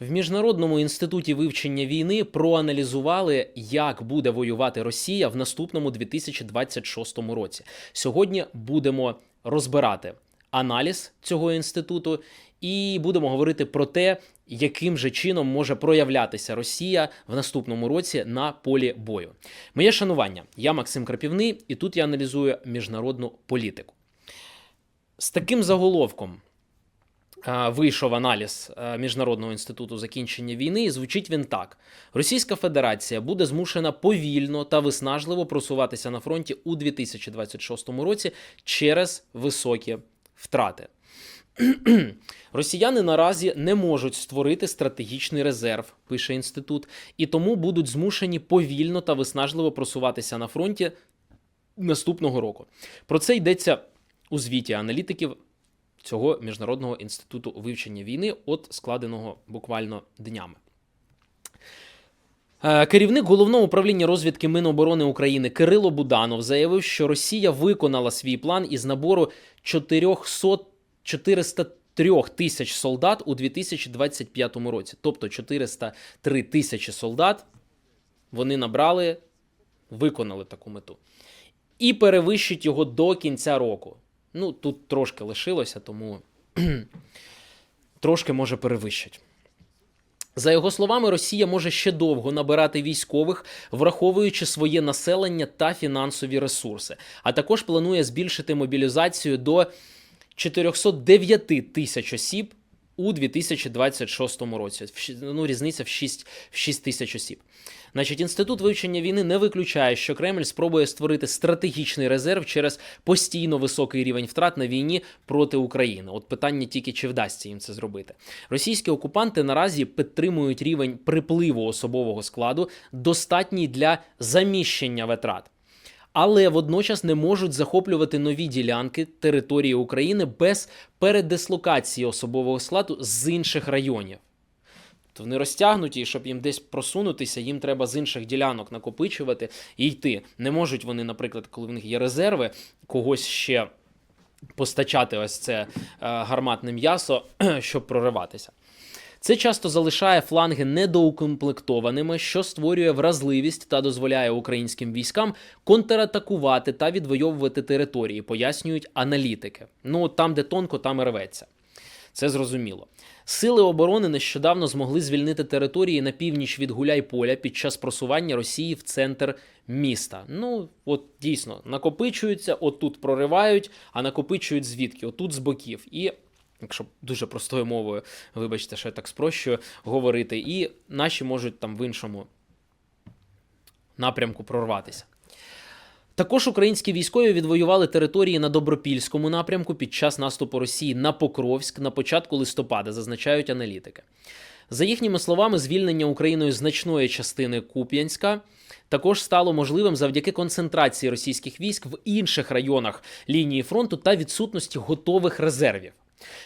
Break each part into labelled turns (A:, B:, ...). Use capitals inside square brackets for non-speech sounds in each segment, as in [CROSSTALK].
A: В Міжнародному інституті вивчення війни проаналізували, як буде воювати Росія в наступному 2026 році. Сьогодні будемо розбирати аналіз цього інституту і будемо говорити про те, яким же чином може проявлятися Росія в наступному році на полі бою. Моє шанування, я Максим Крапівний, і тут я аналізую міжнародну політику. З таким заголовком вийшов аналіз е, Міжнародного інституту закінчення війни, і звучить він так: Російська Федерація буде змушена повільно та виснажливо просуватися на фронті у 2026 році через високі втрати. [CLEARS THROAT] Росіяни наразі не можуть створити стратегічний резерв, пише інститут, і тому будуть змушені повільно та виснажливо просуватися на фронті наступного року. Про це йдеться у звіті аналітиків цього міжнародного інституту вивчення війни, от складеного буквально днями. Е, Керівник головного управління розвідки Міноборони України Кирило Буданов заявив, що Росія виконала свій план із набору 400 403 тисяч солдат у 2025 році. Тобто 403 тисячі солдат вони набрали, виконали таку мету. І перевищить його до кінця року. Ну, тут трошки лишилося, тому [CLEARS THROAT] трошки може перевищить. За його словами, Росія може ще довго набирати військових, враховуючи своє населення та фінансові ресурси, а також планує збільшити мобілізацію до 409 тисяч осіб у 2026 році. Ну, різниця в 6, в 6 тисяч осіб. Значить, інститут вивчення війни не виключає, що Кремль спробує створити стратегічний резерв через постійно високий рівень втрат на війні проти України. От питання тільки чи вдасться їм це зробити. Російські окупанти наразі підтримують рівень припливу особового складу, достатній для заміщення витрат. Але водночас не можуть захоплювати нові ділянки території України без передислокації особового складу з інших районів. То вони розтягнуті, і щоб їм десь просунутися, їм треба з інших ділянок накопичувати і йти. Не можуть вони, наприклад, коли в них є резерви, когось ще постачати ось це е, гарматне м'ясо, [CLEARS THROAT] щоб прориватися. Це часто залишає фланги недоукомплектованими, що створює вразливість та дозволяє українським військам контратакувати та відвоювати території, пояснюють аналітики. Ну там, де тонко, там і рветься. Це зрозуміло. Сили оборони нещодавно змогли звільнити території на північ від Гуляйполя під час просування Росії в центр міста. Ну, от дійсно, накопичуються, отут проривають, а накопичують звідки? Отут з боків. І якщо дуже простою мовою, вибачте, що я так спрощую, говорити, і наші можуть там в іншому напрямку прорватися. Також українські військові відвоювали території на Добропільському напрямку під час наступу Росії на Покровськ на початку листопада, зазначають аналітики. За їхніми словами, звільнення Україною значної частини Куп'янська також стало можливим завдяки концентрації російських військ в інших районах лінії фронту та відсутності готових резервів.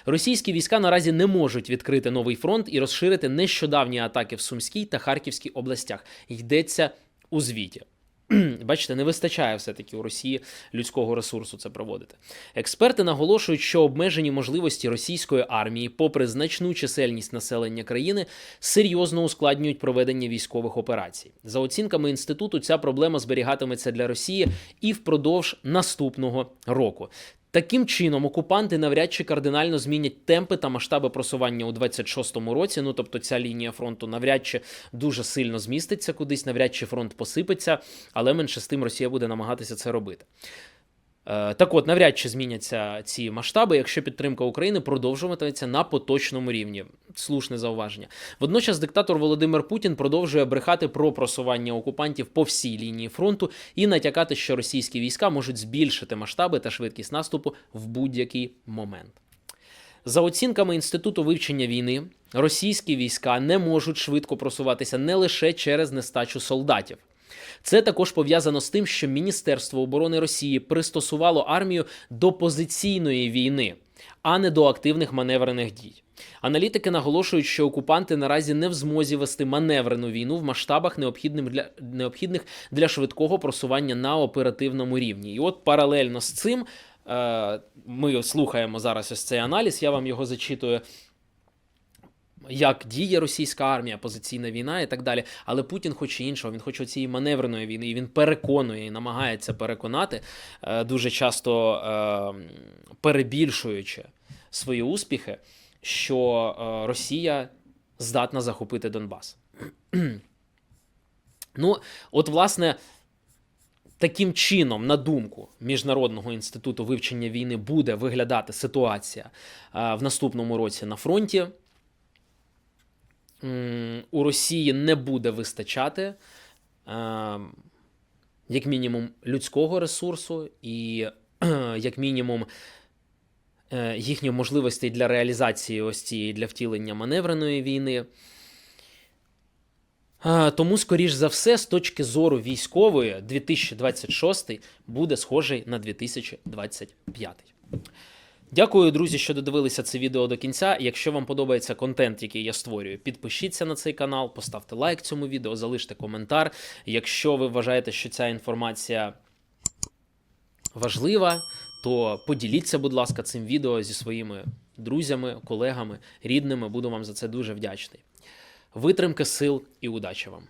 A: Російські війська наразі не можуть відкрити новий фронт і розширити нещодавні атаки в Сумській та Харківській областях. Йдеться у звіті. [CLEARS THROAT] Бачите, не вистачає все-таки у Росії людського ресурсу це проводити. Експерти наголошують, що обмежені можливості російської армії, попри значну чисельність населення країни, серйозно ускладнюють проведення військових операцій. За оцінками інституту, ця проблема зберігатиметься для Росії і впродовж наступного року. Таким чином, окупанти навряд чи кардинально змінять темпи та масштаби просування у 26-му році. Ну тобто, ця лінія фронту навряд чи дуже сильно зміститься кудись, навряд чи фронт посипеться, але менше з тим Росія буде намагатися це робити. Е, Так от, навряд чи зміняться ці масштаби, якщо підтримка України продовжуватиметься на поточному рівні. Слушне зауваження. Водночас диктатор Володимир Путін продовжує брехати про просування окупантів по всій лінії фронту і натякати, що російські війська можуть збільшити масштаби та швидкість наступу в будь-який момент. За оцінками Інституту вивчення війни, російські війська не можуть швидко просуватися не лише через нестачу солдатів. Це також пов'язано з тим, що Міністерство оборони Росії пристосувало армію до позиційної війни, а не до активних маневрених дій. Аналітики наголошують, що окупанти наразі не в змозі вести маневрену війну в масштабах, необхідним для, необхідних для швидкого просування на оперативному рівні. І от паралельно з цим е, ми слухаємо зараз ось цей аналіз, я вам його зачитую. Як діє російська армія, позиційна війна і так далі. Але Путін хоче іншого, він хоче цієї маневреної війни, і він переконує і намагається переконати, е, дуже часто е, перебільшуючи свої успіхи, що е, Росія здатна захопити Донбас. ну, от, власне. Таким чином, на думку Міжнародного інституту вивчення війни, буде виглядати ситуація в наступному році на фронті. У Росії не буде вистачати, е, як мінімум, людського ресурсу і, е, [CLEARS THROAT] як мінімум, е, їхніх можливостей для реалізації ось цієї для втілення маневреної війни. Тому, скоріш за все, з точки зору військової, 2026 буде схожий на 2025. Дякую, друзі, що додивилися це відео до кінця. Якщо вам подобається контент, який я створюю, підпишіться на цей канал, поставте лайк цьому відео, залиште коментар. Якщо ви вважаєте, що ця інформація важлива, то поділіться, будь ласка, цим відео зі своїми друзями, колегами, рідними. Буду вам за це дуже вдячний. Витримки сил і удачі вам!